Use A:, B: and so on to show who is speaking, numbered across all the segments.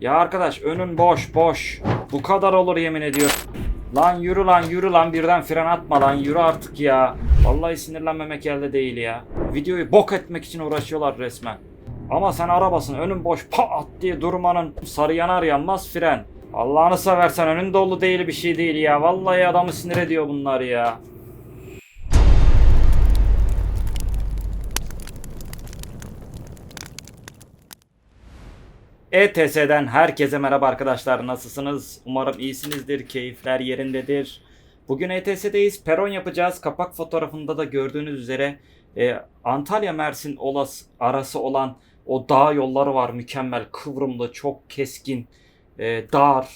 A: Ya arkadaş önün boş boş. Bu kadar olur yemin ediyorum. Lan yürü lan yürü lan birden fren atma lan yürü artık ya. Vallahi sinirlenmemek elde değil ya. Videoyu bok etmek için uğraşıyorlar resmen. Ama sen arabasın önün boş pat diye durmanın sarı yanar yanmaz fren. Allah'ını seversen önün dolu değil bir şey değil ya. Vallahi adamı sinir ediyor bunlar ya. ETS'den herkese merhaba arkadaşlar. Nasılsınız? Umarım iyisinizdir. Keyifler yerindedir. Bugün ETS'deyiz. Peron yapacağız. Kapak fotoğrafında da gördüğünüz üzere e, Antalya Mersin olas arası olan o dağ yolları var. Mükemmel, kıvrımlı, çok keskin, e, dar.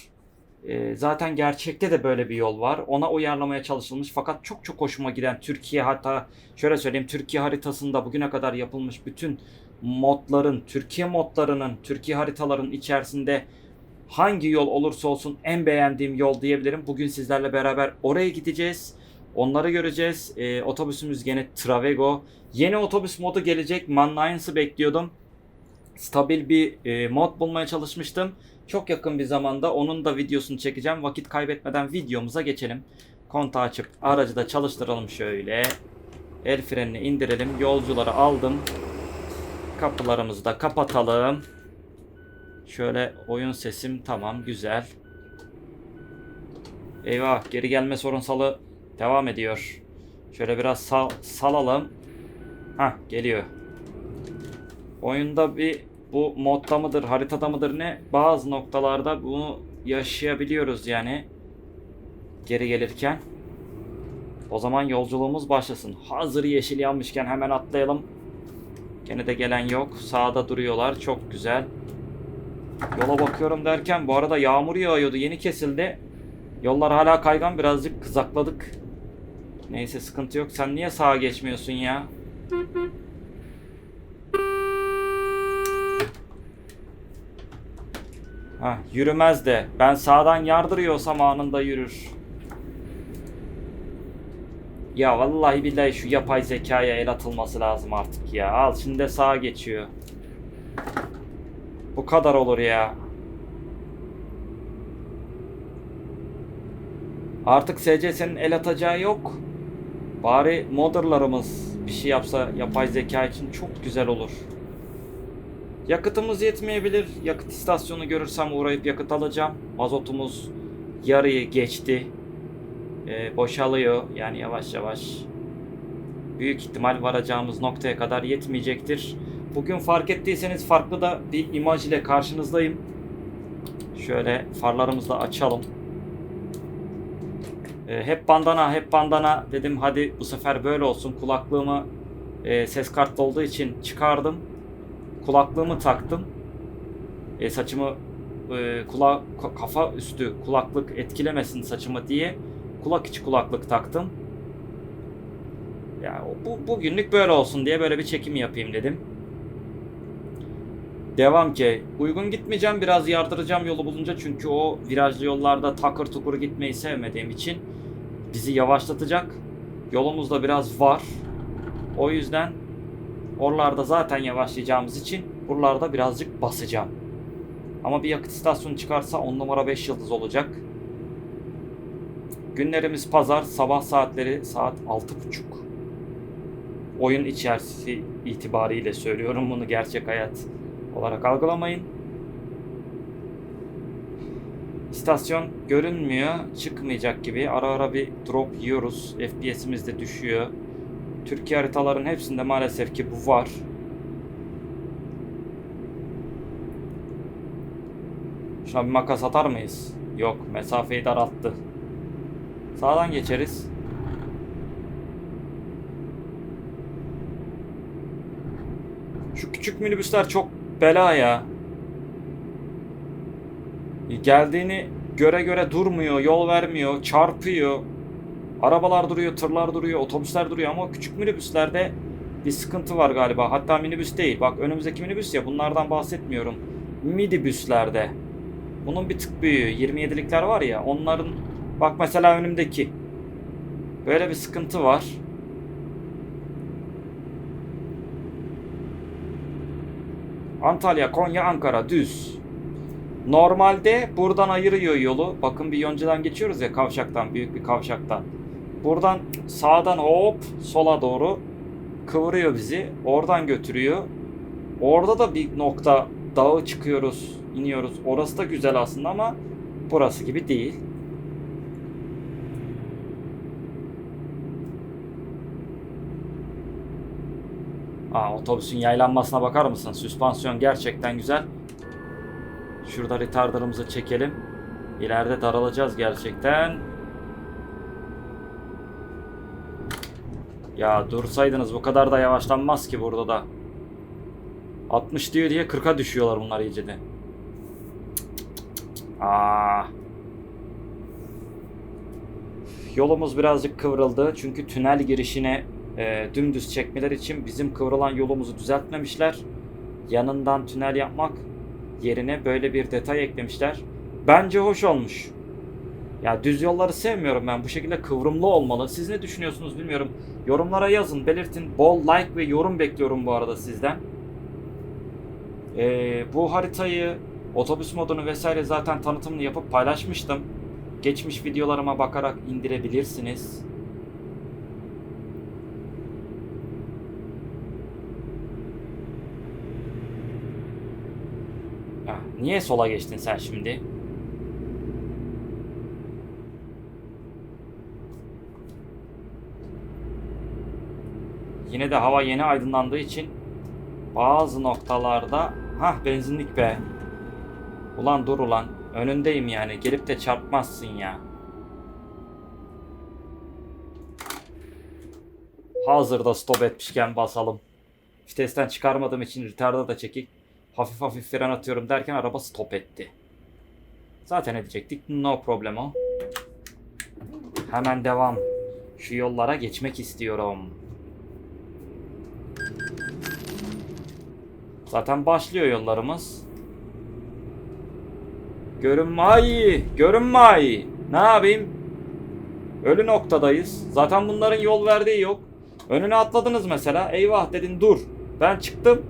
A: E, zaten gerçekte de böyle bir yol var. Ona uyarlamaya çalışılmış fakat çok çok hoşuma giden Türkiye hatta şöyle söyleyeyim Türkiye haritasında bugüne kadar yapılmış bütün modların, Türkiye modlarının, Türkiye haritaların içerisinde hangi yol olursa olsun en beğendiğim yol diyebilirim. Bugün sizlerle beraber oraya gideceğiz. Onları göreceğiz. Ee, otobüsümüz gene Travego. Yeni otobüs modu gelecek. Manlions'ı bekliyordum. Stabil bir e, mod bulmaya çalışmıştım. Çok yakın bir zamanda onun da videosunu çekeceğim. Vakit kaybetmeden videomuza geçelim. Kontağı açıp aracı da çalıştıralım şöyle. El frenini indirelim. Yolcuları aldım. Kapılarımızı da kapatalım. Şöyle oyun sesim tamam güzel. Eyvah geri gelme sorunsalı devam ediyor. Şöyle biraz sal salalım. Ha geliyor. Oyunda bir bu modda mıdır haritada mıdır ne bazı noktalarda bunu yaşayabiliyoruz yani. Geri gelirken. O zaman yolculuğumuz başlasın. Hazır yeşil yanmışken hemen atlayalım. Gene de gelen yok. Sağda duruyorlar. Çok güzel. Yola bakıyorum derken bu arada yağmur yağıyordu. Yeni kesildi. Yollar hala kaygan. Birazcık kızakladık. Neyse sıkıntı yok. Sen niye sağa geçmiyorsun ya? Hah yürümez de. Ben sağdan yardırıyorsam anında yürür. Ya vallahi billahi şu yapay zekaya el atılması lazım artık ya. Al şimdi de sağa geçiyor. Bu kadar olur ya. Artık SCS'nin el atacağı yok. Bari modderlarımız bir şey yapsa yapay zeka için çok güzel olur. Yakıtımız yetmeyebilir. Yakıt istasyonu görürsem uğrayıp yakıt alacağım. Mazotumuz yarıyı geçti e, boşalıyor. Yani yavaş yavaş. Büyük ihtimal varacağımız noktaya kadar yetmeyecektir. Bugün fark ettiyseniz farklı da bir imaj ile karşınızdayım. Şöyle farlarımızı da açalım. E, hep bandana, hep bandana dedim hadi bu sefer böyle olsun. Kulaklığımı e, ses kartlı olduğu için çıkardım. Kulaklığımı taktım. E, saçımı e, kula kafa üstü kulaklık etkilemesin saçımı diye kulak içi kulaklık taktım. Ya bu bugünlük böyle olsun diye böyle bir çekim yapayım dedim. Devam ki uygun gitmeyeceğim biraz yardıracağım yolu bulunca çünkü o virajlı yollarda takır tukur gitmeyi sevmediğim için bizi yavaşlatacak. Yolumuzda biraz var. O yüzden oralarda zaten yavaşlayacağımız için buralarda birazcık basacağım. Ama bir yakıt istasyonu çıkarsa 10 numara 5 yıldız olacak. Günlerimiz pazar, sabah saatleri saat 6.30. Oyun içerisi itibariyle söylüyorum bunu gerçek hayat olarak algılamayın. İstasyon görünmüyor, çıkmayacak gibi. Ara ara bir drop yiyoruz. FPS'imiz de düşüyor. Türkiye haritaların hepsinde maalesef ki bu var. Şuna bir makas atar mıyız? Yok, mesafeyi daralttı. Sağdan geçeriz. Şu küçük minibüsler çok bela ya. Geldiğini göre göre durmuyor, yol vermiyor, çarpıyor. Arabalar duruyor, tırlar duruyor, otobüsler duruyor ama küçük minibüslerde bir sıkıntı var galiba. Hatta minibüs değil. Bak önümüzdeki minibüs ya bunlardan bahsetmiyorum. Midibüslerde. Bunun bir tık büyüğü. 27'likler var ya onların Bak mesela önümdeki. Böyle bir sıkıntı var. Antalya, Konya, Ankara düz. Normalde buradan ayırıyor yolu. Bakın bir yoncadan geçiyoruz ya kavşaktan, büyük bir kavşaktan. Buradan sağdan hop sola doğru kıvırıyor bizi. Oradan götürüyor. Orada da bir nokta dağı çıkıyoruz, iniyoruz. Orası da güzel aslında ama burası gibi değil. Aa, otobüsün yaylanmasına bakar mısın? Süspansiyon gerçekten güzel. Şurada retarderımızı çekelim. İleride daralacağız gerçekten. Ya dursaydınız bu kadar da yavaşlanmaz ki burada da. 60 diyor diye 40'a düşüyorlar bunlar iyice de. Aa. Yolumuz birazcık kıvrıldı çünkü tünel girişine e, dümdüz çekmeler için bizim kıvrılan yolumuzu düzeltmemişler. Yanından tünel yapmak yerine böyle bir detay eklemişler. Bence hoş olmuş. Ya düz yolları sevmiyorum ben. Bu şekilde kıvrımlı olmalı. Siz ne düşünüyorsunuz bilmiyorum. Yorumlara yazın, belirtin. Bol like ve yorum bekliyorum bu arada sizden. Ee, bu haritayı, otobüs modunu vesaire zaten tanıtımını yapıp paylaşmıştım. Geçmiş videolarıma bakarak indirebilirsiniz. Niye sola geçtin sen şimdi? Yine de hava yeni aydınlandığı için bazı noktalarda hah benzinlik be. Ulan dur ulan. Önündeyim yani. Gelip de çarpmazsın ya. Hazırda stop etmişken basalım. Vitesten çıkarmadığım için retarda da çekik. Hafif hafif fren atıyorum derken araba stop etti. Zaten edecektik. No problemo. Hemen devam. Şu yollara geçmek istiyorum. Zaten başlıyor yollarımız. Görünmay, görünmay. Ne yapayım? Ölü noktadayız. Zaten bunların yol verdiği yok. Önüne atladınız mesela. Eyvah dedin dur. Ben çıktım.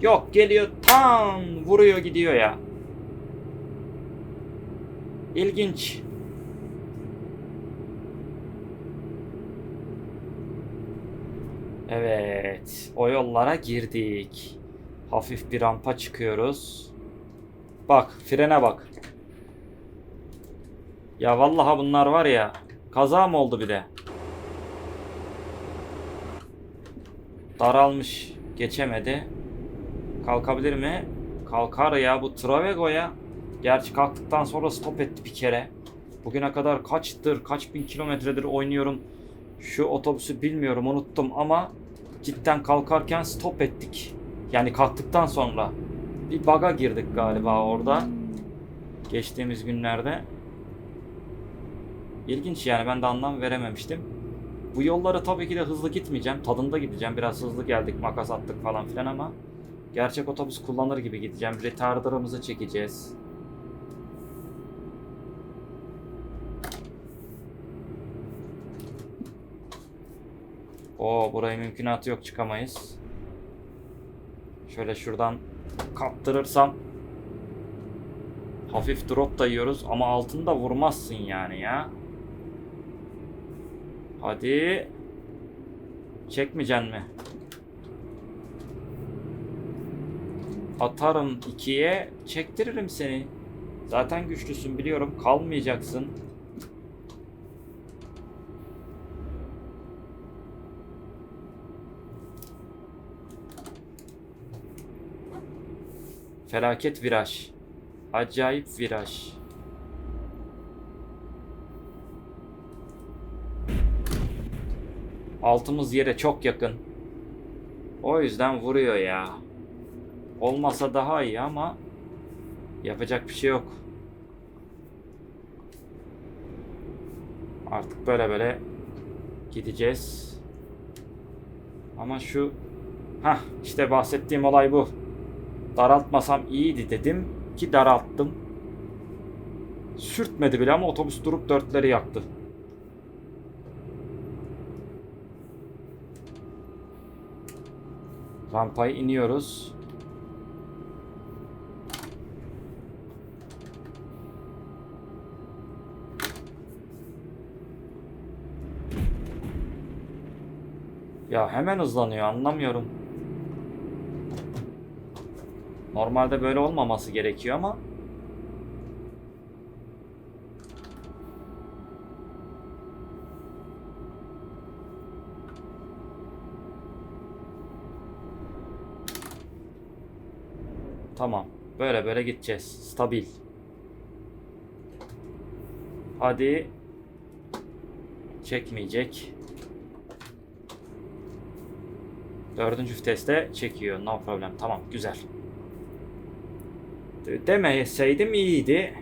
A: Yok geliyor tam vuruyor gidiyor ya. İlginç. Evet, o yollara girdik. Hafif bir rampa çıkıyoruz. Bak, frene bak. Ya vallahi bunlar var ya, kaza mı oldu bir de? Daralmış, geçemedi. Kalkabilir mi? Kalkar ya bu Travego ya. Gerçi kalktıktan sonra stop etti bir kere. Bugüne kadar kaçtır, kaç bin kilometredir oynuyorum. Şu otobüsü bilmiyorum unuttum ama cidden kalkarken stop ettik. Yani kalktıktan sonra. Bir baga girdik galiba orada. Geçtiğimiz günlerde. İlginç yani ben de anlam verememiştim. Bu yolları tabii ki de hızlı gitmeyeceğim. Tadında gideceğim. Biraz hızlı geldik, makas attık falan filan ama gerçek otobüs kullanır gibi gideceğim. Retarder'ımızı çekeceğiz. O burayı mümkünatı yok çıkamayız. Şöyle şuradan kaptırırsam hafif drop da yiyoruz ama altında vurmazsın yani ya. Hadi. Çekmeyeceksin mi? Atarım ikiye, çektiririm seni. Zaten güçlüsün biliyorum, kalmayacaksın. Felaket viraj. Acayip viraj. Altımız yere çok yakın. O yüzden vuruyor ya. Olmasa daha iyi ama yapacak bir şey yok. Artık böyle böyle gideceğiz. Ama şu ha işte bahsettiğim olay bu. Daraltmasam iyiydi dedim ki daralttım. Sürtmedi bile ama otobüs durup dörtleri yaktı. Rampayı iniyoruz. Ya hemen hızlanıyor anlamıyorum. Normalde böyle olmaması gerekiyor ama Tamam. Böyle böyle gideceğiz. Stabil. Hadi. Çekmeyecek. Dördüncü viteste çekiyor. No problem. Tamam. Güzel. De- Demeseydim iyiydi.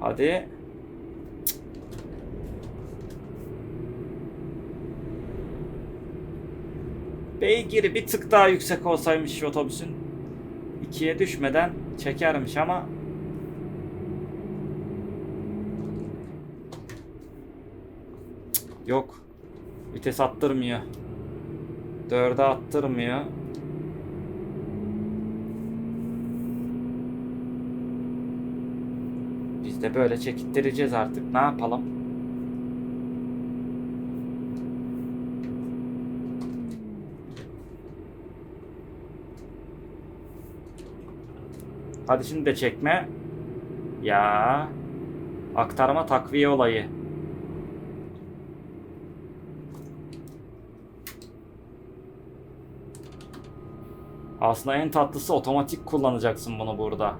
A: Hadi. Beygiri bir tık daha yüksek olsaymış otobüsün ikiye düşmeden çekermiş ama yok. Vites attırmıyor. Dörde attırmıyor. Biz de böyle çekittireceğiz artık. Ne yapalım? Hadi şimdi de çekme. Ya. Aktarma takviye olayı. Aslında en tatlısı otomatik kullanacaksın bunu burada.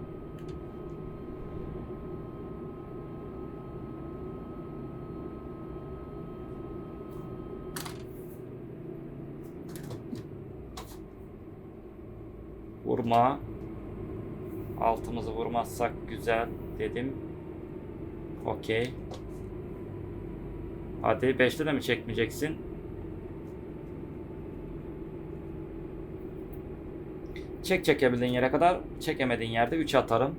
A: Vurma. Altımızı vurmazsak güzel dedim. Okey. Hadi 5'te de mi çekmeyeceksin? Çek çekebildiğin yere kadar çekemediğin yerde 3 atarım.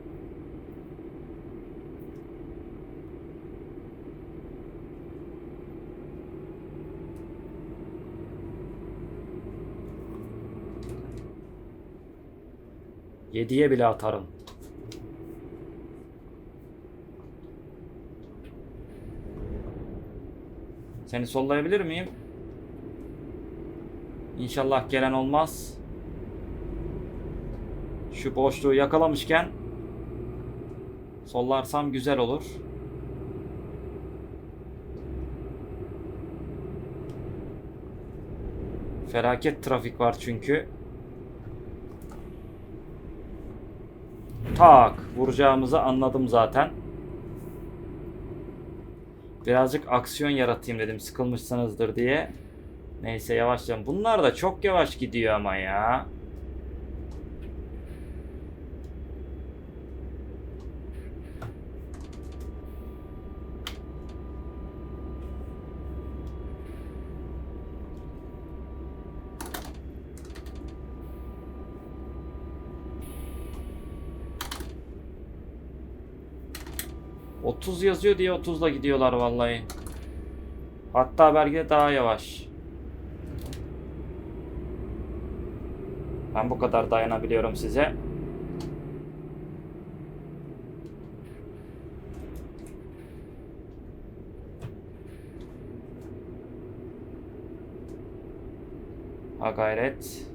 A: Yediye bile atarım. Seni sollayabilir miyim? İnşallah gelen olmaz. Şu boşluğu yakalamışken sollarsam güzel olur. Felaket trafik var çünkü. Tak vuracağımızı anladım zaten. Birazcık aksiyon yaratayım dedim sıkılmışsınızdır diye. Neyse yavaşlayalım. Bunlar da çok yavaş gidiyor ama ya. Otuz yazıyor diye 30'la gidiyorlar vallahi. Hatta belki de daha yavaş. Ben bu kadar dayanabiliyorum size. Ha gayret.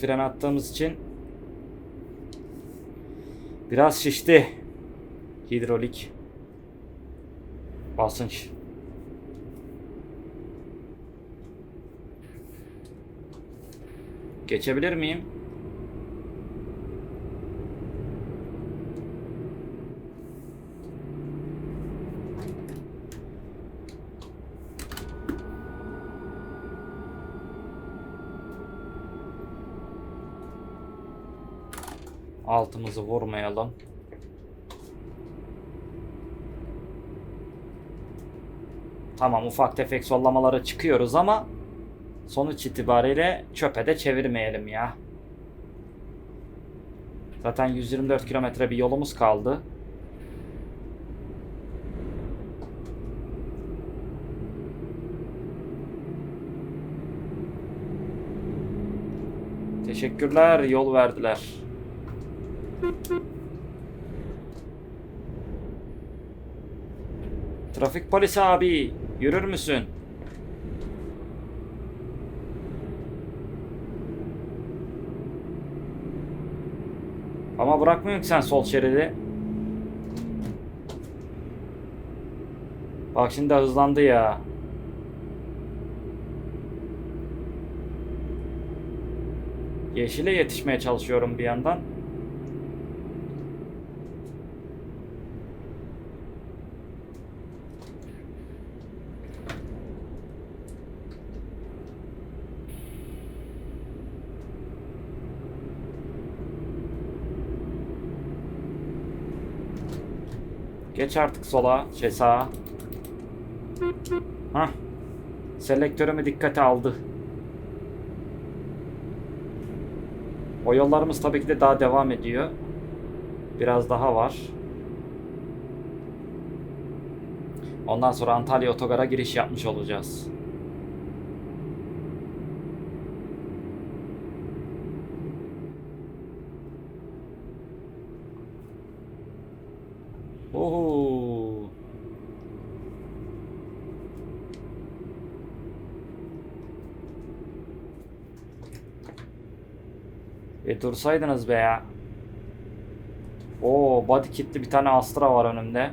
A: Fren attığımız için biraz şişti. Hidrolik basınç. Geçebilir miyim? Altımızı vurmayalım. Tamam ufak tefek sollamalara çıkıyoruz ama sonuç itibariyle çöpe de çevirmeyelim ya. Zaten 124 kilometre bir yolumuz kaldı. Teşekkürler yol verdiler. Trafik polisi abi yürür müsün? Ama bırakmıyorsun sen sol şeridi. Bak şimdi de hızlandı ya. Yeşile yetişmeye çalışıyorum bir yandan. Geç artık sola, şey sağa. Hah. Selektörümü dikkate aldı. O yollarımız tabii ki de daha devam ediyor. Biraz daha var. Ondan sonra Antalya Otogar'a giriş yapmış olacağız. Dursaydınız be ya. Oo body kitli bir tane Astra var önümde.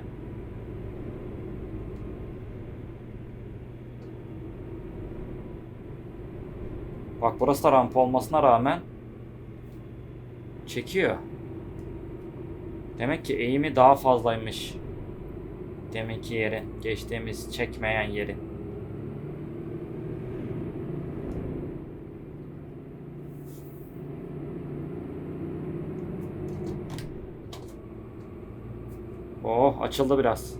A: Bak burası da rampa olmasına rağmen çekiyor. Demek ki eğimi daha fazlaymış. Deminki yerin. Geçtiğimiz çekmeyen yerin. Açıldı biraz.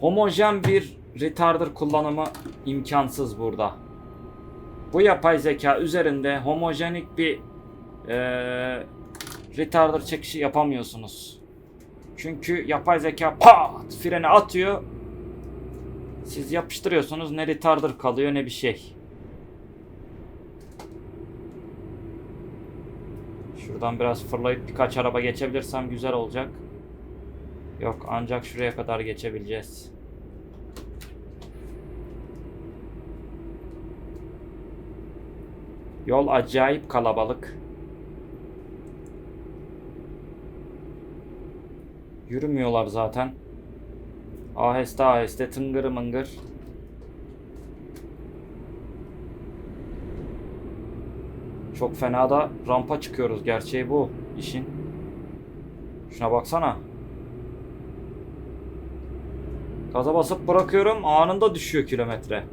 A: Homojen bir retarder kullanımı imkansız burada. Bu yapay zeka üzerinde homojenik bir eee retarder çekişi yapamıyorsunuz. Çünkü yapay zeka pat freni atıyor. Siz yapıştırıyorsunuz ne retarder kalıyor ne bir şey. Şuradan biraz fırlayıp birkaç araba geçebilirsem güzel olacak. Yok ancak şuraya kadar geçebileceğiz. Yol acayip kalabalık. Yürümüyorlar zaten. Aheste aheste tıngır mıngır. Çok fena da rampa çıkıyoruz. Gerçeği bu işin. Şuna baksana. Gaza basıp bırakıyorum. Anında düşüyor kilometre.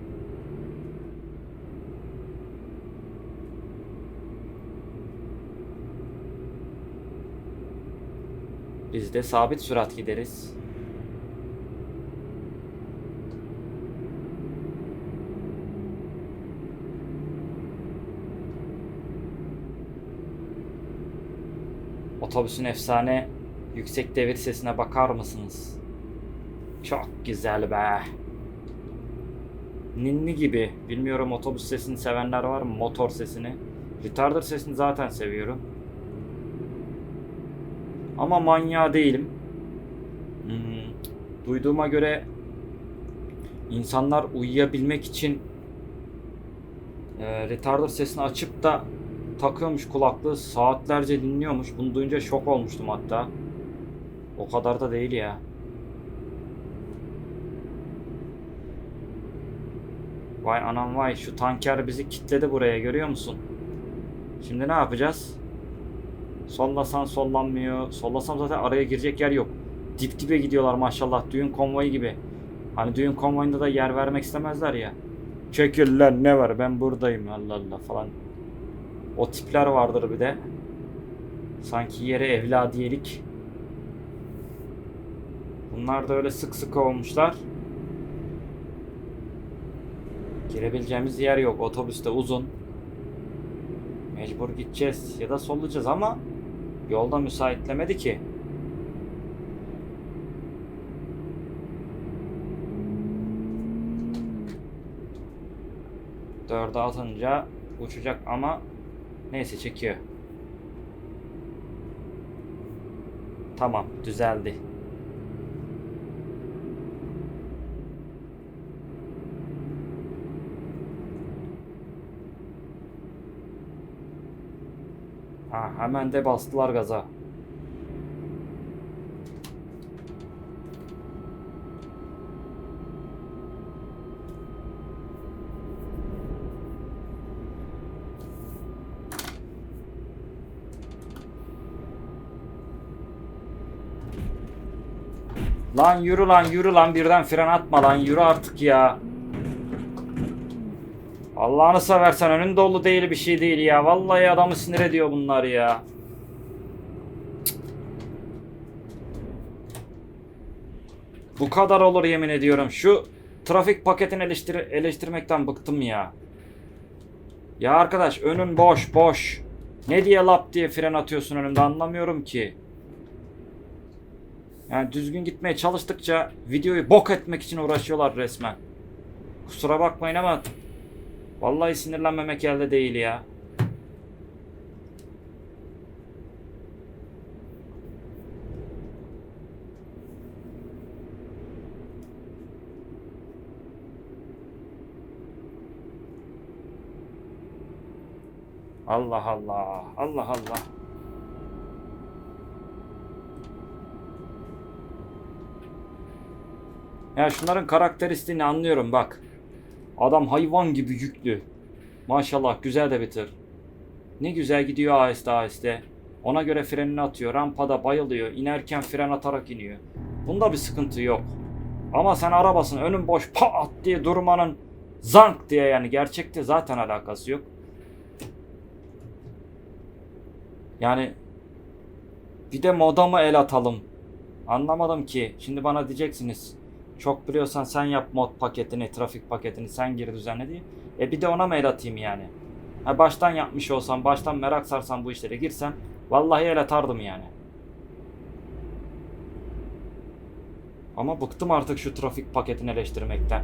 A: Biz de sabit sürat gideriz. Otobüsün efsane yüksek devir sesine bakar mısınız? Çok güzel be. Ninni gibi. Bilmiyorum otobüs sesini sevenler var mı? Motor sesini. Retarder sesini zaten seviyorum. Ama manyağı değilim. Hmm, duyduğuma göre insanlar uyuyabilmek için e, retarder sesini açıp da takıyormuş kulaklığı saatlerce dinliyormuş. Bunu duyunca şok olmuştum hatta. O kadar da değil ya. Vay anam vay şu tanker bizi kitledi buraya görüyor musun? Şimdi ne yapacağız? Sollasan sollanmıyor. Sollasam zaten araya girecek yer yok. Dip dibe gidiyorlar maşallah düğün konvoyu gibi. Hani düğün konvoyunda da yer vermek istemezler ya. Çekil lan ne var ben buradayım Allah Allah falan. O tipler vardır bir de. Sanki yere evladiyelik. Bunlar da öyle sık sık olmuşlar. Girebileceğimiz yer yok. Otobüs de uzun. Mecbur gideceğiz ya da sollayacağız ama yolda müsaitlemedi ki. Dörde atınca uçacak ama Neyse çekiyor. Tamam düzeldi. Ha, hemen de bastılar gaza. Lan yürü lan yürü lan birden fren atma lan yürü artık ya. Allah'ını seversen önün dolu değil bir şey değil ya. Vallahi adamı sinir ediyor bunlar ya. Bu kadar olur yemin ediyorum. Şu trafik paketini eleştir eleştirmekten bıktım ya. Ya arkadaş önün boş boş. Ne diye lap diye fren atıyorsun önümde anlamıyorum ki. Yani düzgün gitmeye çalıştıkça videoyu bok etmek için uğraşıyorlar resmen. Kusura bakmayın ama vallahi sinirlenmemek elde değil ya. Allah Allah. Allah Allah. Ya şunların karakteristiğini anlıyorum bak. Adam hayvan gibi yüklü. Maşallah güzel de bitir. Ne güzel gidiyor aheste aheste. Ona göre frenini atıyor. Rampada bayılıyor. İnerken fren atarak iniyor. Bunda bir sıkıntı yok. Ama sen arabasın önün boş pat diye durmanın zank diye yani gerçekte zaten alakası yok. Yani bir de moda mı el atalım? Anlamadım ki. Şimdi bana diyeceksiniz. Çok biliyorsan sen yap mod paketini, trafik paketini sen gir düzenle diye. E bir de ona mı el atayım yani? Ha baştan yapmış olsam, baştan merak sarsam bu işlere girsem vallahi el atardım yani. Ama bıktım artık şu trafik paketini eleştirmekten.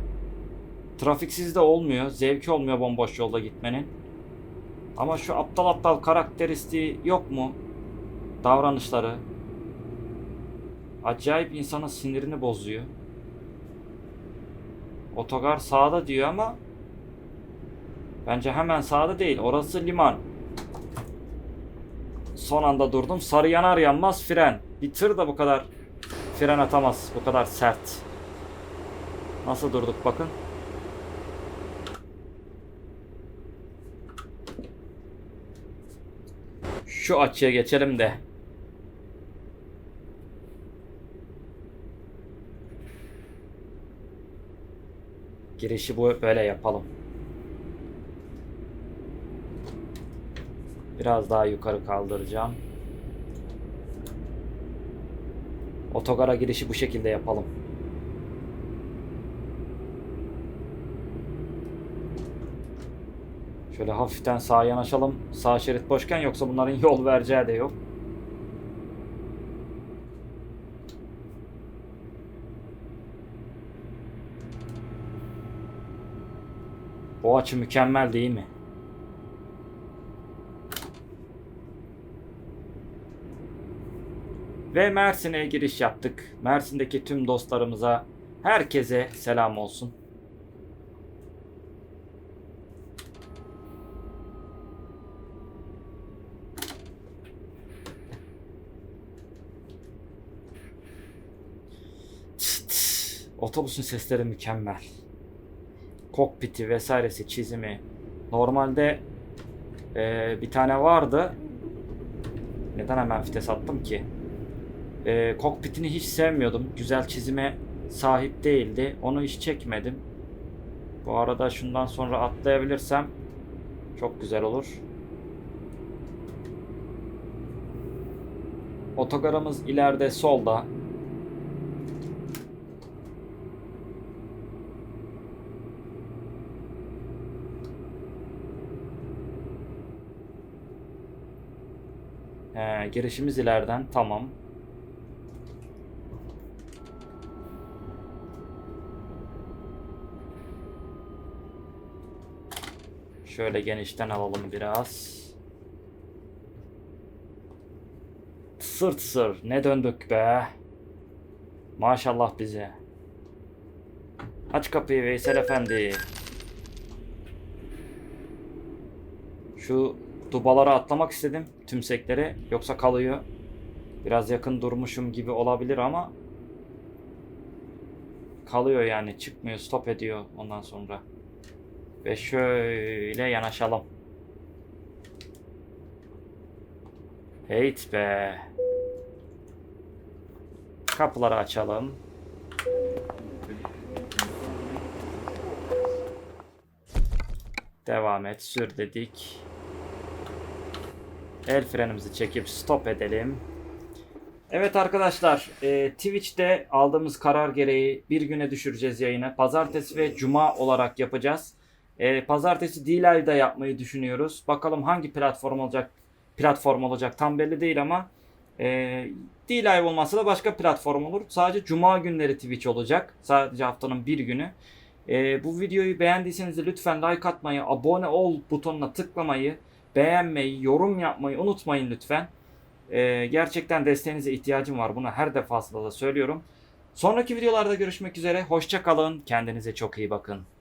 A: Trafiksiz de olmuyor, zevki olmuyor bomboş yolda gitmenin. Ama şu aptal aptal karakteristiği yok mu? Davranışları. Acayip insanın sinirini bozuyor. Otogar sağda diyor ama bence hemen sağda değil. Orası liman. Son anda durdum. Sarı yanar yanmaz fren. Bir tır da bu kadar fren atamaz. Bu kadar sert. Nasıl durduk bakın. Şu açıya geçelim de. Girişi bu böyle yapalım. Biraz daha yukarı kaldıracağım. Otogara girişi bu şekilde yapalım. Şöyle hafiften sağa yanaşalım. Sağ şerit boşken yoksa bunların yol vereceği de yok. Bu açı mükemmel değil mi? Ve Mersin'e giriş yaptık. Mersin'deki tüm dostlarımıza, herkese selam olsun. Otobüsün sesleri mükemmel. Kokpiti vesairesi çizimi. Normalde eee, bir tane vardı. Neden hemen vites attım ki? Eee, kokpitini hiç sevmiyordum. Güzel çizime sahip değildi. Onu hiç çekmedim. Bu arada şundan sonra atlayabilirsem çok güzel olur. Otogarımız ileride solda. Girişimiz ileriden. Tamam. Şöyle genişten alalım biraz. Sırt sır ne döndük be. Maşallah bize. Aç kapıyı Veysel Efendi. Şu dubalara atlamak istedim tümsekleri yoksa kalıyor. Biraz yakın durmuşum gibi olabilir ama kalıyor yani çıkmıyor stop ediyor ondan sonra. Ve şöyle yanaşalım. Heyt be. Kapıları açalım. Devam et. Sür dedik. El frenimizi çekip stop edelim. Evet arkadaşlar, e, Twitch'te aldığımız karar gereği bir güne düşüreceğiz yayını. Pazartesi ve Cuma olarak yapacağız. E, Pazartesi D-Live'da yapmayı düşünüyoruz. Bakalım hangi platform olacak, platform olacak tam belli değil ama e, D-Live olmazsa da başka platform olur. Sadece Cuma günleri Twitch olacak. Sadece haftanın bir günü. E, bu videoyu beğendiyseniz de lütfen like atmayı, abone ol butonuna tıklamayı, beğenmeyi, yorum yapmayı unutmayın lütfen. Ee, gerçekten desteğinize ihtiyacım var. Bunu her defasında da söylüyorum. Sonraki videolarda görüşmek üzere. Hoşça kalın. Kendinize çok iyi bakın.